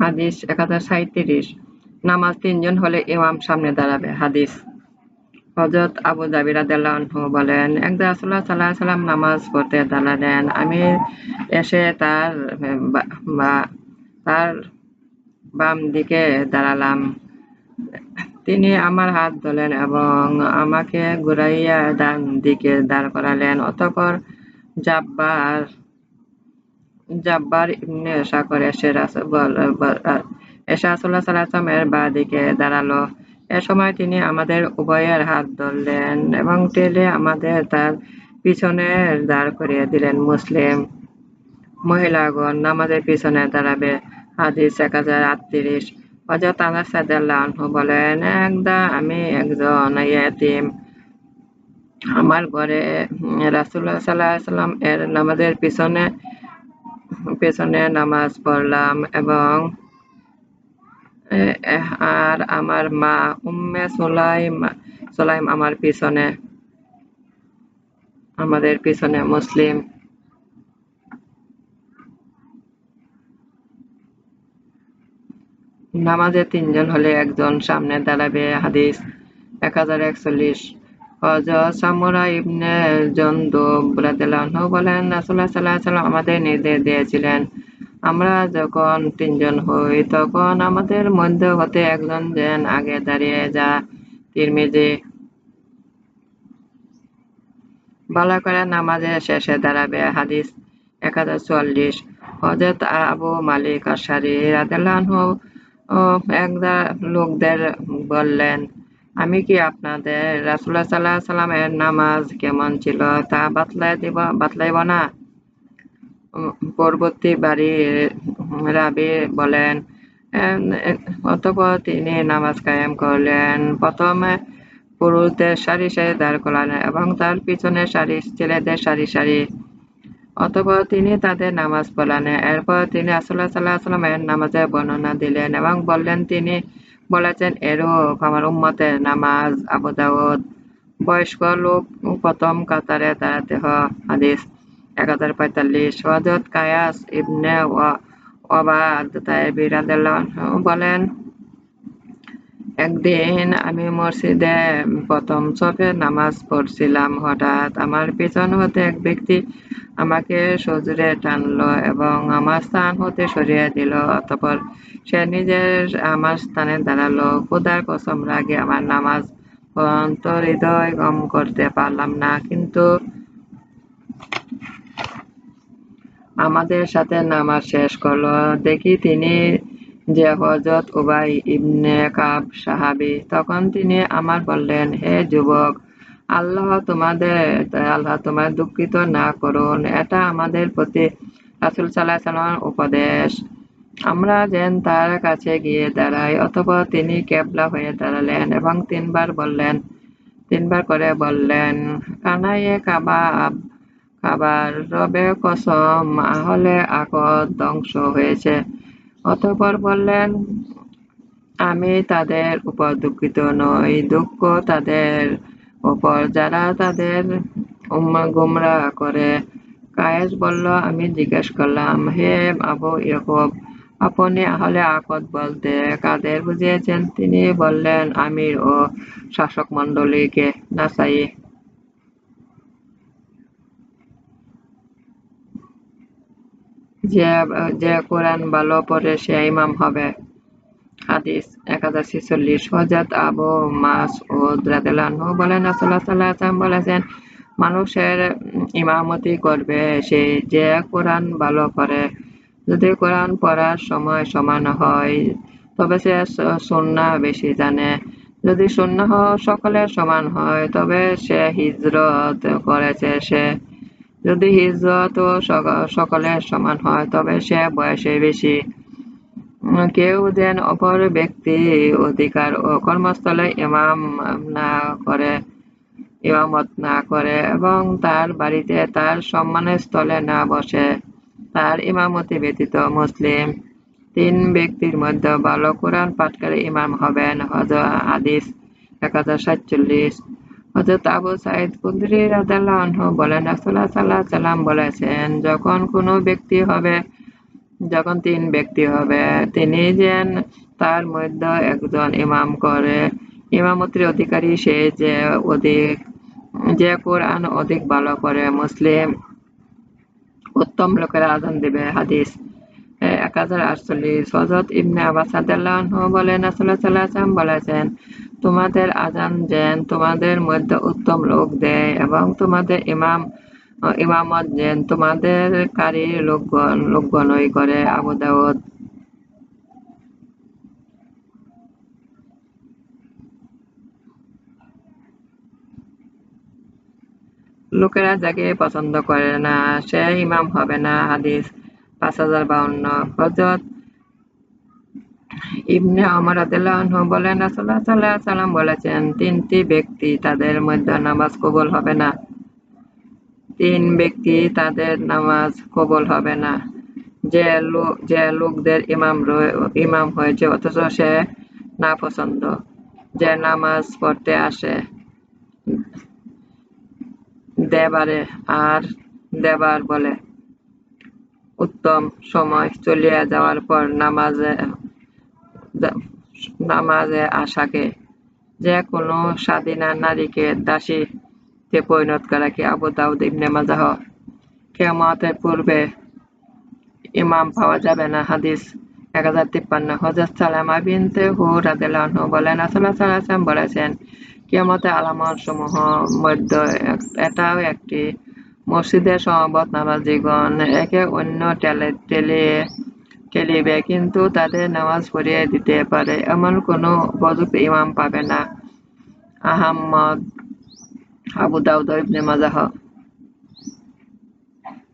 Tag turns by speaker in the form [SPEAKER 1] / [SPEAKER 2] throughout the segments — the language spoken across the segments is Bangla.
[SPEAKER 1] হাদিস সাঁইত্রিশ। নামাজ তিনজন হলে ইমাম সামনে দাঁড়াবে। হাদিস। হজরত আবু জাবির রাদিয়াল্লাহু বলেন একদা রাসূলুল্লাহ সাল্লাল্লাহু আলাইহি সাল্লাম নামাজ পড়তে দাঁড়ালেন আমি এসে তার তার বাম দিকে দাঁড়ালাম। তিনি আমার হাত ধরলেন এবং আমাকে ঘুরাইয়া ডান দিকে দাঁড় করালেন। অতঃপর জাব্বার জাব্বার ইবনে সাকর এসে এসে রাসূলুল্লাহ সাল্লাল্লাহু আলাইহি বা দিকে দাঁড়াল। এ সময় তিনি আমাদের উভয়ের হাত ধরলেন এবং টেলে আমাদের তার পিছনে দাঁড় করিয়ে দিলেন। মুসলিম মহিলাগণ নামাজের পিছনে দাঁড়াবে। হাদিস এক হাজার আটত্রিশ। হজরত আনাস রাদিয়াল্লাহু বলেন, একদা আমি একজন ইয়াতিম। আমার ঘরে রাসূলুল্লাহ সাল্লাল্লাহু আলাইহি সাল্লাম এর নামাজের পিছনে, পেছনে নামাজ পড়লাম এবং আর আমার মা উম্মে সুলাইম সুলাইম আমার পিছনে, আমাদের পিছনে মুসলিম নামাজে তিনজন হলে একজন সামনে দাঁড়াবে, হাদিস এক হাজার একচল্লিশ। হজরত সামুরা ইবনে জন্দুব রাদিয়াল্লাহু বলেন সাল্লাম আমাদের নির্দেশ দিয়েছিলেন, আমরা যখন তিনজন হই তখন আমাদের মধ্যে হতে একজন যেন আগে দাঁড়িয়ে যা, তিরমিজি ভালো করে নামাজের শেষে দাঁড়াবে, হাদিস এক হাজার চুয়াল্লিশ। হজরত আবু মালিক আশারি রাদিয়াল্লাহু একদা লোকদের বললেন, আমি কি আপনাদের রাসুল্লাহ সাল্লাহ সাল্লামের নামাজ কেমন ছিল তা বাতলাই দিব, বাতলাইব না? পরবর্তী বাড়ির রাবি বলেন অতপর তিনি নামাজ কায়েম করলেন। প্রথমে পুরুষদের সারি সারি দাঁড় করালেন এবং তার পিছনে সারি, ছেলেদের সারি সারি অতপর তিনি তাদের নামাজ পড়ালেন। এরপর তিনি আসল্লাহ সাল্লাহ সাল্লামের নামাজের বর্ণনা দিলেন এবং বললেন, তিনি বলেছেন, এরূপ আমার উম্মতের নামাজ আবু দাউদ বয়স্ক লোক প্রথম কাতারে দাঁড়াতে হাদিস এক হাজার পঁয়তাল্লিশ হজরত কায়াস ইবনে ওবাদ তাইবি বলেন একদিন আমি মসজিদে প্রথম সফে নামাজ পড়ছিলাম। হঠাৎ আমার পিছন হতে এক ব্যক্তি আমাকে সজুরে টানলো এবং আমার স্থান হতে সরিয়ে দিল। অতপর সে নিজের আমার স্থানে দাঁড়াল। খোদার কসম রাগে আমার নামাজ পর্যন্ত হৃদয় গম করতে পারলাম না। কিন্তু আমাদের সাথে নামাজ শেষ করল। দেখি তিনি যে হজরত উবাই ইবনে কাব সাহাবি। তখন তিনি আমার বললেন, হে যুবক, আল্লাহ তোমাদের আল্লাহ তোমার দুঃখিত না করুন। এটা আমাদের প্রতি রাসুল সাল্লাহ সাল্লামের উপদেশ। আমরা যেন তার কাছে গিয়ে দাঁড়াই। অথবা তিনি কেবলা হয়ে দাঁড়ালেন এবং তিনবার বললেন, তিনবার করে বললেন কানাইয়ে কাবাব খাবার রবে কসম, আহলে আকত ধ্বংস হয়েছে। অতপর বললেন, আমি তাদের উপর দুঃখিত নই। দুঃখ তাদের উপর, যারা তাদের গুমরা করে। কায়েস বলল, আমি জিজ্ঞেস করলাম, হে আবু ইয়কুব, আপনি আহলে আকত বলতে কাদের বুঝিয়েছেন? তিনি বললেন, আমির ও শাসক মন্ডলীকে নাসাই যে কোরআন ভালো পড়ে সে ইমাম হবে। হাদিস এক হাজার ছেচল্লিশ হজরত আবু মাস ও রাদিয়াল্লাহু বলেন সাল্লাল্লাহু বলেছেন, মানুষের ইমামতি করবে সে যে কোরআন ভালো করে যদি কোরআন পড়ার সময় সমান হয়, তবে সে সুন্না বেশি জানে। যদি সুন্না সকলের সমান হয়, তবে সে হিজরত করেছে সে। যদি হিজরত ও সমান হয়, তবে সে বয়সে বেশি। কেউ যেন অপর ব্যক্তি অধিকার ও কর্মস্থলে ইমাম না করে, ইমামত না করে এবং তার বাড়িতে তার সম্মানের স্থলে না বসে, তার ইমামতি ব্যতীত মুসলিম তিন ব্যক্তির মধ্যে ভালো কোরআন পাঠকারী ইমাম হবেন হজ হাদিস এক হাজার সাতচল্লিশ। হযরত আবু সাঈদ খুদরি রাদিয়াল্লাহু আনহু বলেন, রাসূলুল্লাহ সাল্লাল্লাহু আলাইহি সাল্লাম বলেছেন, যখন কোনো ব্যক্তি হবে, যখন তিন ব্যক্তি হবে, তিনি যেন তার মধ্যে একজন ইমাম করে, ইমামতির অধিকারী সে যে অধিক, যে কোরআন অধিক ভালো করে মুসলিম, উত্তম লোকেরা আজান দিবে, হাদিস এক হাজার আটচল্লিশ। হজরত ইবনে আবাস বলেন, রাসূলুল্লাহ সাল্লাল্লাহু আলাইহি বলেছেন তোমাদের আজান যেন তোমাদের মধ্যে উত্তম লোক দেয় এবং তোমাদের ইমাম, ইমামত যেন তোমাদের কারি লোকগণ, লোকগণই করে। আবু লোকেরা যাকে পছন্দ করে না, সে ইমাম হবে না, হাদিস পাঁচ হাজার বাউন্ন। হজরত ইবনে ওমর রাদিয়াল্লাহু বলেন, রাসূলুল্লাহ সাল্লাল্লাহু সাল্লাম বলেছেন, তিনটি ব্যক্তি তাদের মধ্যে নামাজ কবুল হবে না। তিন ব্যক্তি তাদের নামাজ কবুল হবে না। যে লোক যে লোকদের ইমাম ইমাম হয়েছে, অথচ সে না পছন্দ যে নামাজ পড়তে আসে দেবারে আর দেবার বলে। উত্তম সময় চলিয়া যাওয়ার পর নামাজে নামাজে আসাকে যে কোনো স্বাধীনা নারীকে দাসীতে পরিণত করাকে আবু দাউদ ইবনে মাজাহ? কেয়ামতের পূর্বে ইমাম পাওয়া যাবে না। হাদিস এক হাজার তিপ্পান্ন। হজরত সালামা বিনতে হু রাদিয়াল্লাহু বলেন সাল্লাল্লাহু বলেছেন, কিয়ামতের আলামত সমূহ মধ্যে এটাও একটি মসজিদের সমবত নামাজিগণ একে অন্য টেলে টেলিয়ে ঠেলিবে কিন্তু তাদের নামাজ পড়িয়ে দিতে পারে। এমন কোনো উপযুক্ত ইমাম পাবে না। আহম্মদ আবু দাউদ ইবনে মাজাহ।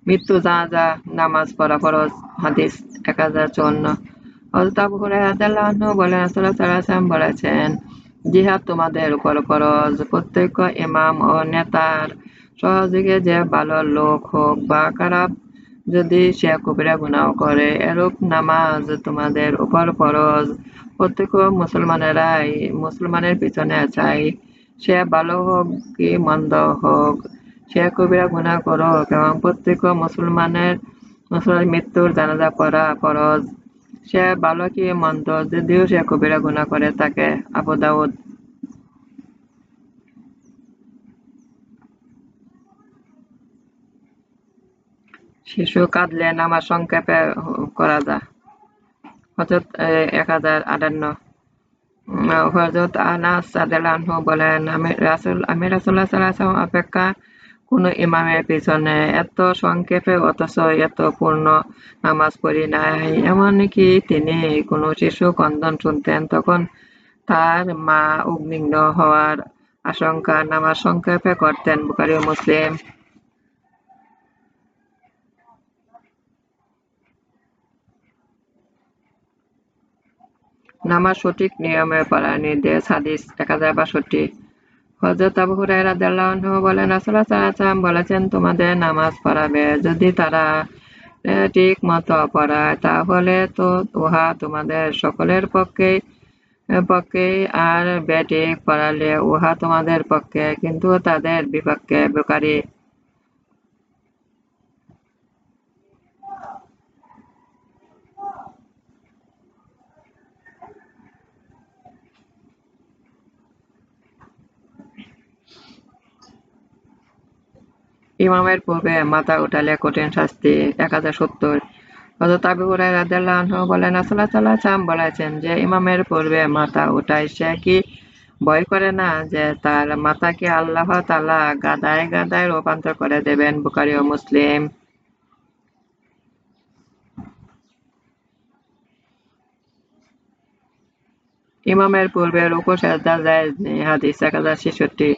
[SPEAKER 1] মৃত্যু যা যা নামাজ পড়া ফরজ, হাদিস এক হাজার চুয়ান্ন। হযরত আবু বলেন বলেছেন, জিহাদ তোমাদের উপর ফরজ। প্রত্যেক ইমাম ও নেতার সহযোগে যে ভালো লোক হোক বা খারাপ যদি সে কবিরা গুনাহ করে এরূপ নামাজ তোমাদের উপর ফরজ। প্রত্যেক মুসলমানেরাই মুসলমানের পিছনে চাই সে ভালো হোক কি মন্দ হোক সে কবিরা গুনাহ করুক এবং প্রত্যেক মুসলমানের মুসলমান মৃত্যুর জানাজা পড়া ফরজ। সে ভালো কি মন্দ, যদিও সে কবিরা গুনাহ করে তাকে আবু শিশু কাঁদলে নামাজ সংক্ষেপে করা যায়। হজরত এক হাজার আটান্ন। হজরত আনাস সাদেলানহু বলেন, আমি রাসুল, আমি রাসুল্লাহ সাল্লাহ অপেক্ষা কোনো ইমামের পিছনে এত সংক্ষেপে অথচ এত পূর্ণ নামাজ পড়ি নাই। এমনকি তিনি কোনো শিশু কন্দন শুনতেন তখন তার মা উগ্নিগ্ন হওয়ার আশঙ্কা নামাজ সংক্ষেপে করতেন বুকারি মুসলিম। নামাজ সঠিক নিয়মে পড়ার নির্দেশ, হাদিস এক হাজার বাষট্টি হজরত আবু হুরায়রা রাদিয়াল্লাহু বলেন, রাসূলুল্লাহ সাল্লাল্লাহু বলেছেন, তোমাদের নামাজ পড়াবে। যদি তারা ঠিক মতো পড়ায়, তাহলে তো উহা তোমাদের সকলের পক্ষে পক্ষে আর বেঠিক পড়ালে উহা তোমাদের পক্ষে, কিন্তু তাদের বিপক্ষে বেকারী ইমামের পূর্বে মাথা উঠালে কঠিন শাস্তি, এক হাজার সত্তর। হজরত আবু হুরাই রাদিয়াল্লাহু বলেন, রাসূলুল্লাহ সাল্লাল্লাহু বলেছেন যে ইমামের পূর্বে মাথা উঠায় সে কি ভয় করে না যে তার মাথাকে আল্লাহ তালা গাদায় গাদায় রূপান্তর করে দেবেন বুখারী ও মুসলিম? ইমামের পূর্বে রুকু সেজদা নেই, হাদিস এক হাজার ছেষট্টি।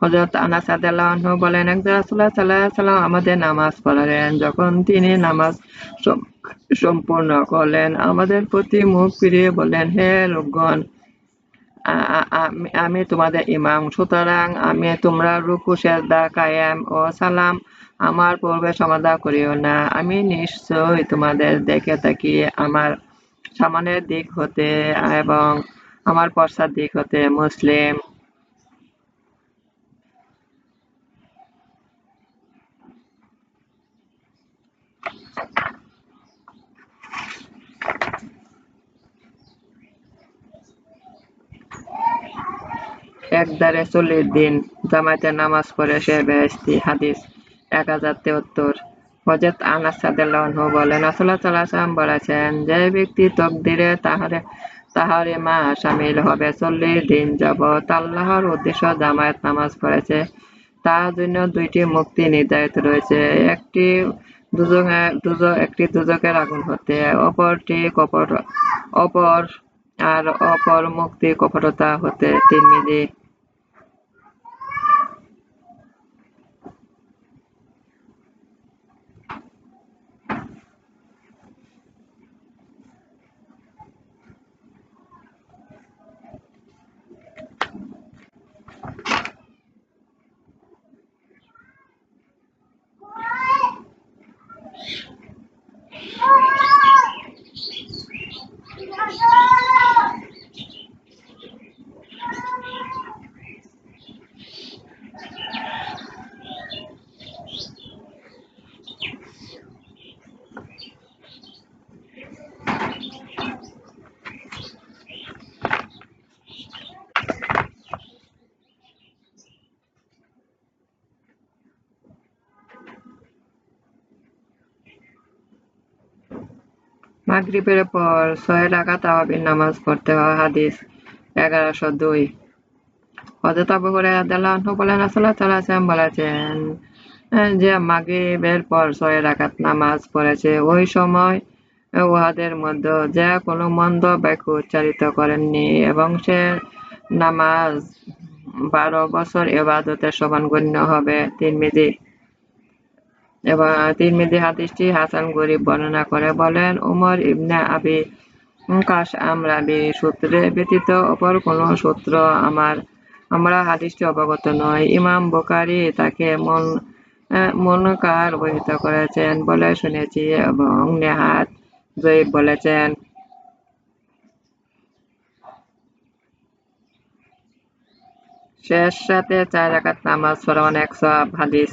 [SPEAKER 1] হযরত আনাস আনহু বলেন একদিন রাসূলুল্লাহ সাল্লাল্লাহু আলাইহি সাল্লাম আমাদের নামাজ পড়ালেন। যখন তিনি নামাজ সম্পূর্ণ করলেন, আমাদের প্রতি মুখ ফিরিয়ে বললেন, হে লোকগণ আমি তোমাদের ইমাম। সুতরাং আমি তোমরা রুকু, সেজদা, কায়াম ও সালাম আমার পূর্বে সমাধা করিও না। আমি নিশ্চয় তোমাদের দেখে থাকি আমার সামনের দিক হতে এবং আমার পশ্চাৎ দিক হতে মুসলিম। একদারে চল্লিশ দিন জামায়াতে নামাজ পড়ে সে বেহেস্তি হাদিস এক হাজার তেহত্তর। হজরত আনাস সাদাল্লাহু বলেন সাল্লাল্লাহু বলেছেন, যে ব্যক্তি তকদিরে তাহারে তাহারে মা সামিল হবে চল্লিশ দিন যাবৎ আল্লাহর উদ্দেশ্য জামায়াত নামাজ পড়েছে। তার জন্য দুইটি মুক্তি নির্ধারিত রয়েছে, একটি দুজকে দুজক একটি দুজকের আগুন হতে, অপরটি কপট, অপর আর অপর মুক্তি কপটতা হতে তিরমিজি মাগরিবের পর ছয় রাকাত তাওয়াবির নামাজ পড়তে হয়, হাদিস এগারোশো দুই। হযরত আবু হুরায়রা বলেন, রাসূলুল্লাহ সাল্লাল্লাহু বলেছেন যে মাগরিবের পর ছয় রাকাত নামাজ পড়েছে, ওই সময় উহাদের মধ্যে যে কোনো মন্দ বাক্য উচ্চারিত করেননি এবং সে নামাজ বারো বছর এবাদতের সমান গণ্য হবে। তিরমিজি এবং তিরমিজি হাদিসটি হাসান গরিব বর্ণনা করে বলেন, উমর ইবনে আবি কাশ আমরাবি সূত্রে ব্যতীত অপর কোন সূত্র আমার, আমরা হাদিসটি অবগত নয় ইমাম বুখারী তাকে মন মনকার বহিত করেছেন বলে শুনেছি এবং নেহাত জয়ীব বলেছেন। শেষ সাথে চার রাকাত নামাজ পড়া সব হাদিস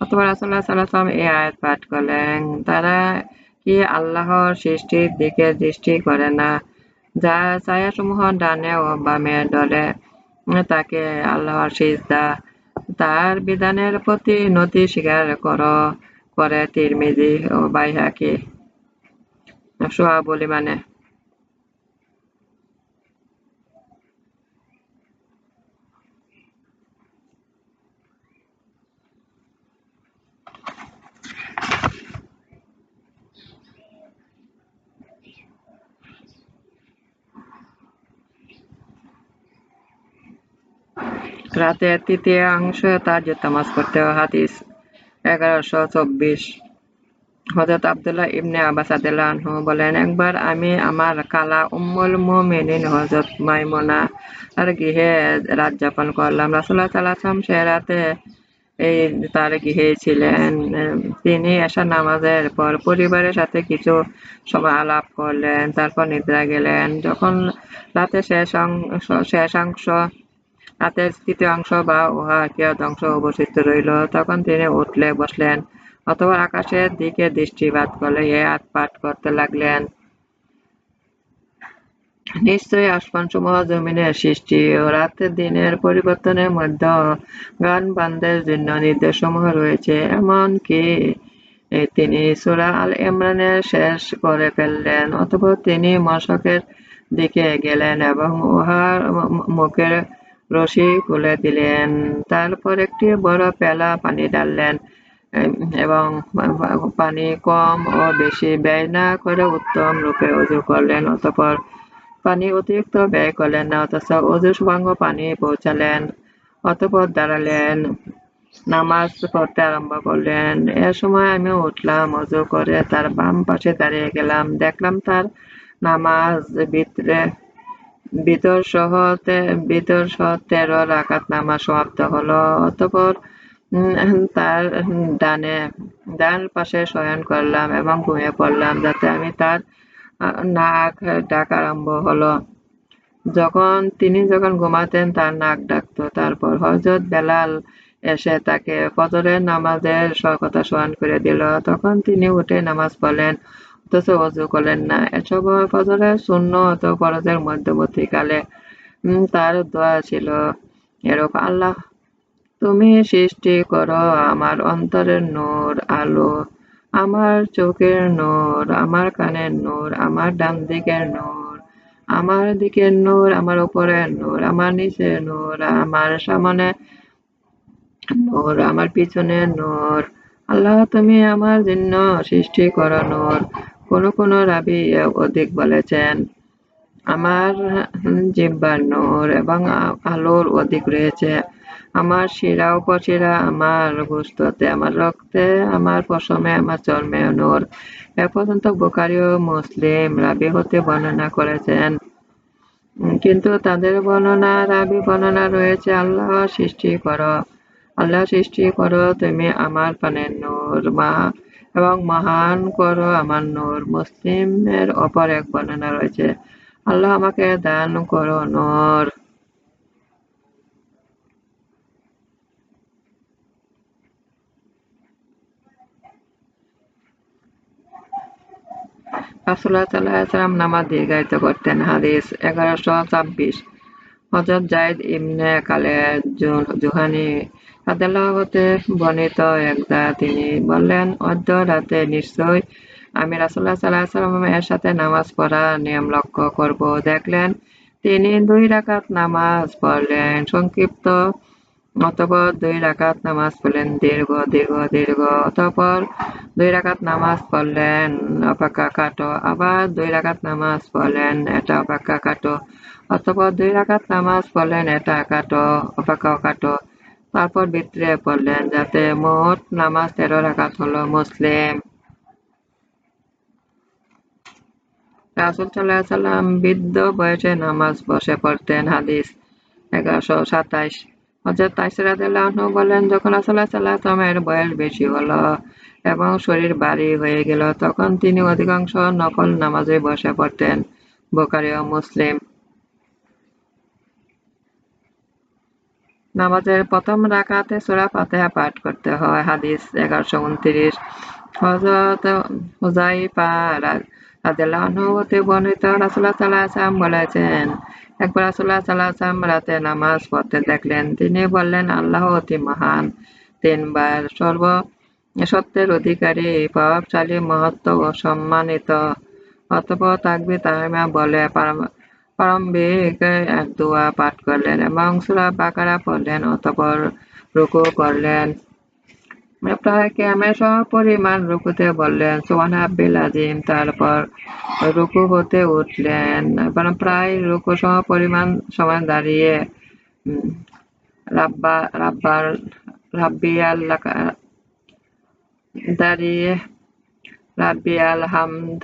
[SPEAKER 1] অথবা রাসুল্লাহ সাল্লাম এই আয়াত পাঠ করলেন, তারা কি আল্লাহর সৃষ্টির দিকে দৃষ্টি করে না? যা ছায়াসমূহ ডানে ও বামে ডলে, তাকে আল্লাহর সিজদা, তার বিধানের প্রতি নথি স্বীকার কর, করে তিরমিজি ও বাইহাকি। সোহাবলি মানে রাতের তৃতীয়াংশ তাহাজ্জুদ নামাজ হয় হাদিস। এগারোশো চব্বিশ। হযরত আব্দুল্লাহ ইবনে রাদিয়াল্লাহু আনহু বলেন, একবার আমি আমার কালা উম্মুল মুমিনিন হযরত মাইমুনা আর গৃহে রাত যাপন করলাম। রাসূলুল্লাহ সাল্লাল্লাহু সে রাতে এই তার গৃহে ছিলেন। তিনি এশা নামাজের পর পরিবারের সাথে কিছু সময় আলাপ করলেন, তারপর নিদ্রা গেলেন। যখন রাতে শেষ শেষাংশ রাতের তৃতীয় অংশ বা উহা অংশ অবশিষ্ট রইল। তখন তিনি উঠলে বসলেন, অথবা আকাশের দিকে দৃষ্টিপাত করলে এ আত পাঠ করতে লাগলেন। নিশ্চয়ই আসমানসমূহ জমিনের সৃষ্টি ও রাতের দিনের পরিবর্তনের মধ্যে গান বান্ধের জন্য নির্দেশসমূহ রয়েছে, এমনকি তিনি সুরা আল ইমরানের শেষ করে ফেললেন, অথবা তিনি মশকের দিকে গেলেন এবং উহার মুখের রশি খুলে দিলেন। তারপর একটি বড় পেলা পানি ডাললেন এবং পানি কম ও বেশি ব্যয় না করে উত্তম রূপে অজু করলেন, অতপর পানি অতিরিক্ত ব্যয় করলেন না, অথচ অজু সুভাঙ্গ পানি পৌঁছালেন, অতপর দাঁড়ালেন, নামাজ পড়তে আরম্ভ করলেন। এ সময় আমি উঠলাম অজু করে তার বাম পাশে দাঁড়িয়ে গেলাম, দেখলাম তার নামাজ ভিতরে ভিতর সহ ভিতর সহ তেরো রাকাত নামাজ সমাপ্ত হলো। অতঃপর তার ডানে, ডান পাশে শয়ন করলাম এবং ঘুমিয়ে পড়লাম যাতে আমি তার নাক ডাক আরম্ভ হলো। যখন, তিনি যখন ঘুমাতেন, তার নাক ডাকতো। তারপর হজরত বেলাল এসে তাকে ফজরের নামাজের কথা স্মরণ করে দিল। তখন তিনি উঠে নামাজ পড়লেন। অথচ অজু করলেন না। এসব ফজরের শূন্য অত ফরজের মধ্যবর্তীকালে তার দোয়া ছিল। এরকম আল্লাহ, তুমি সৃষ্টি করো আমার অন্তরের নূর আলো, আমার চোখের নূর, আমার কানের নূর, আমার ডান দিকের নূর, আমার দিকের নূর, আমার উপরের নূর, আমার নিচের নূর, আমার সামনে নূর, আমার পিছনে নূর। আল্লাহ, তুমি আমার জন্য সৃষ্টি করো নূর। কোন কোন রাবি অধিক বলেছেন, আমার জিব্বার নূর এবং আলোর অধিক রয়েছে। আমার শিরা উপশিরা আমার গোস্ততে, আমার রক্তে, আমার পশমে, আমার চর্মে নূর। এ পর্যন্ত বোকারি ও মুসলিম রাবি হতে বর্ণনা করেছেন। কিন্তু তাদের বর্ণনা, রাবি বর্ণনা রয়েছে, আল্লাহ সৃষ্টি করো, আল্লাহ সৃষ্টি করো, তুমি আমার পানের নূর, মা এবং মহান করো আমার নূর। মুসলিমের অপর এক বর্ণনা রয়েছে, আল্লাহ আমাকে দান করো নূর। রাসুল্লাহ সাল্লাম নামাজ দীর্ঘায়িত করতেন। হাদিস এগারোশো ছাব্বিশ। হজরত জাইদ ইমনে কালে জুহানি আদাল্লাহ হতে বর্ণিত একদা তিনি বললেন, অর্ধ রাতে নিশ্চয় আমি রাসুল্লাহ সাল্লাহ সাল্লামের সাথে নামাজ পড়া নিয়ম লক্ষ্য করব। দেখলেন, তিনি দুই রাকাত নামাজ পড়লেন। সংক্ষিপ্ত অতপর দুই রাকাত নামাজ পড়লেন দীর্ঘ দীর্ঘ দীর্ঘ। অতপর দুই রাকাত নামাজ পড়লেন, অপেক্ষা কাটো। আবার দুই রাকাত নামাজ পড়লেন, এটা অপেক্ষা কাটো। অতপর দুই রাকাত নামাজ পড়লেন, এটা কাটো অপেক্ষা কাটো। তারপর ভিতরে পড়লেন, যাতে মোট নামাজ তেরো রাকাত হলো মুসলিম। রাসুল সাল্লাহ সাল্লাম বৃদ্ধ বয়সে নামাজ বসে পড়তেন, হাদিস এগারোশো সাতাইশ। হজরত তাইসিরাদিল্লাহ বলেন যখন রাসুল্লাহ সাল্লাহ বয়স বেশি হলো এবং শরীর ভারী হয়ে গেল, তখন তিনি অধিকাংশ নকল নামাজে বসে পড়তেন। বোকারি ও মুসলিম। নামাজের প্রথম রাকাতে সুরা ফাতেহা পাঠ করতে হয়, হাদিস এগারোশো উনত্রিশ। হজরত হুজাইফা বলেছেন একবার রাতে নামাজ পড়তে দেখলেন। তিনি বললেন, আল্লাহ অতি মহান। তিনবার সর্ব সত্যের অধিকারী, প্রভাবশালী, মহত্ব ও সম্মানিত। অতপর তাকবি তাহমিমা বলে প্রারম্ভিক এক দোয়া পাঠ করলেন এবং সুরা বাকারা পড়লেন। অতপর রুকু করলেন। প্রায় ক্যামের পরিমাণ রুকুতে বললেন, সোহান আব্বিল তারপর রুকু হতে উঠলেন। এবং প্রায় রুকু সহ পরিমাণ সময় দাঁড়িয়ে রাব্বা, রাব্বার রাব্বি আল্লাহ দাঁড়িয়ে রাব্বি আল হামদ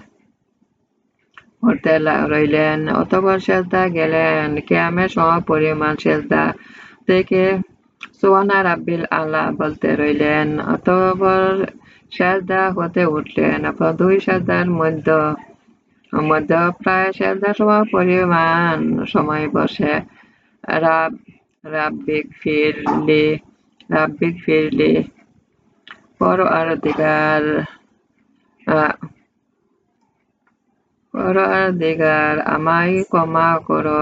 [SPEAKER 1] করতে রইলেন। অতপর সেজদা গেলেন। ক্যামের সম পরিমাণ সেজদা থেকে সোয়ানা রাব্বিল আল্লাহ বলতে রইলেন অতপর সেজদা হতে উঠলেন অপর দুই সেজদার মধ্য মধ্য প্রায় সেজদা সম পরিমাণ সময় বসে রাব রাব্বিক ফিরলি রাব্বিক ফিরলি পর আর দিগার পরোয়ার দিগার আমায় ক্ষমা করো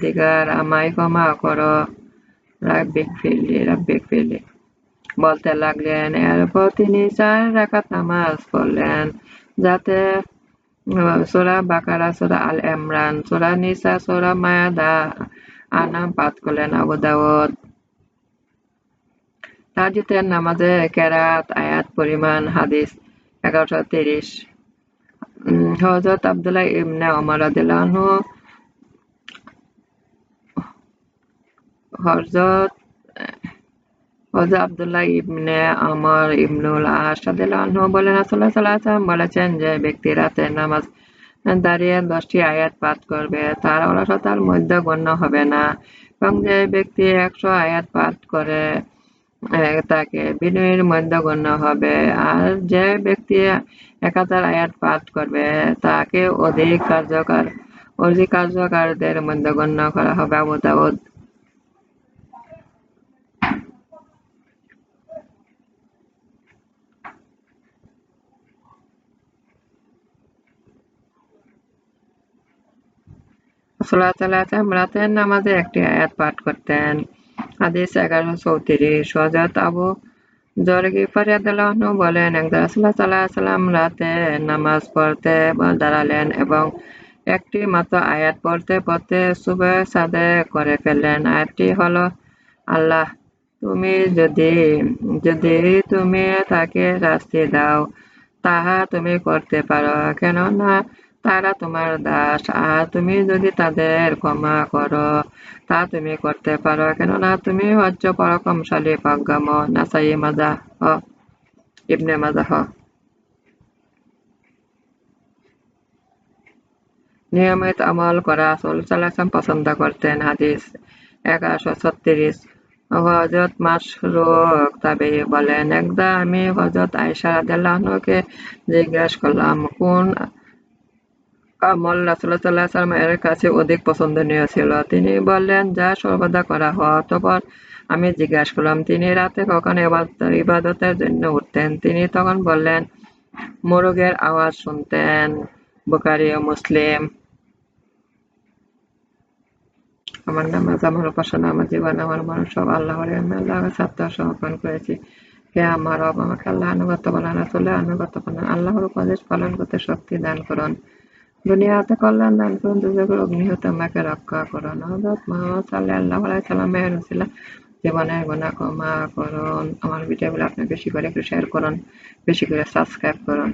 [SPEAKER 1] দিগার আমায় ক্ষমা করো ফিরলি রাব্বিক ফিরলি বলতে লাগলেন, এরপর তিনি চার নামাজ পড়লেন, যাতে সোরা বাকারা, সোরা আল ইমরান, সোরা নিসা, সোরা মায়াদা আনাম করলেন তাজিতের নামাজে কেরাত, আয়াত, পরিমাণ, হাদিস, এগারোশো তিরিশ। হজরত আবদুল্লাহ ইবনে ওমর রাদিয়াল্লাহু হযরত হযরত আব্দুল্লাহ ইবনে আমর ইবনুল আস রাদিয়াল্লাহু বলেন, রাসূলুল্লাহ সাল্লাল্লাহু আলাইহি বলেছেন যে ব্যক্তি রাতে নামাজ দাঁড়িয়ে দশটি আয়াত পাঠ করবে, তার অলসতার মধ্যে গণ্য হবে না। এবং যে ব্যক্তি একশো আয়াত পাঠ করে তাকে বিনয়ের মধ্যে গণ্য হবে। আর যে ব্যক্তি এক হাজার আয়াত পাঠ করবে, তাকে অধিক কার্যকর, অধিক কার্যকারদের মধ্যে গণ্য করা হবে। আবু দাউদ নামাজে একটি আয়াত পাঠ করতেন। হাদিস এগারো চৌত্রিশ। হজরত আবু জরগিফারি বলেন একদা রাসুল্লাহ সাল্লাহ সাল্লাম রাতে নামাজ পড়তে দাঁড়ালেন এবং একটি মাত্র আয়াত পড়তে পড়তে সুবে সাদে করে ফেললেন। আয়াতটি হলো, আল্লাহ, তুমি যদি যদি তুমি তাকে শাস্তি দাও, তাহা তুমি করতে পারো। কেননা তারা তোমার দাস। আর তুমি যদি তাদের ক্ষমা করো, তা তুমি করতে পারো। কেননা তুমি হচ্ছ পরাক্রমশালী প্রজ্ঞাম নাসাই মাজা হ ইবনে মাজা হ নিয়মিত আমল করা সাল্লাম পছন্দ করতেন। হাদিস এগারোশো ছত্রিশ। হজরত মাসরুক তাবে বলেন, একদা আমি হজরত আয়সা রাদিয়াল্লাহুকে জিজ্ঞাসা করলাম, কোন আমল রাসুল্লাহ সাল্লাম এর কাছে অধিক পছন্দনীয় ছিল। তিনি বললেন, যা সর্বদা করা হয় অতপর আমি জিজ্ঞাসা করলাম, তিনি রাতে কখন ইবাদতের জন্য উঠতেন? তিনি তখন বললেন, মোরগের আওয়াজ শুনতেন বুকারি ও মুসলিম। আমার নাম আমার উপাসনা, আমার জীবন, আমার মানুষ সব আল্লাহর আল্লাহ ছাত্র সমর্পণ করেছি। হে আমার রব, আমাকে আল্লাহ আনুগত্য বলেন আসলে আনুগত্য বলেন আল্লাহর উপদেশ পালন করতে শক্তি দান করুন। দুনিয়াতে কল্যাণ দান করুন, দুর্যোগের অগ্নি আমাকে রক্ষা করুন। হজরত মোহাম্মদ সাল্লাহ সাল্লামের রসিলা জীবনের গুণা ক্ষমা করুন। আমার ভিডিওগুলো আপনি বেশি করে একটু শেয়ার করুন, বেশি করে সাবস্ক্রাইব করুন।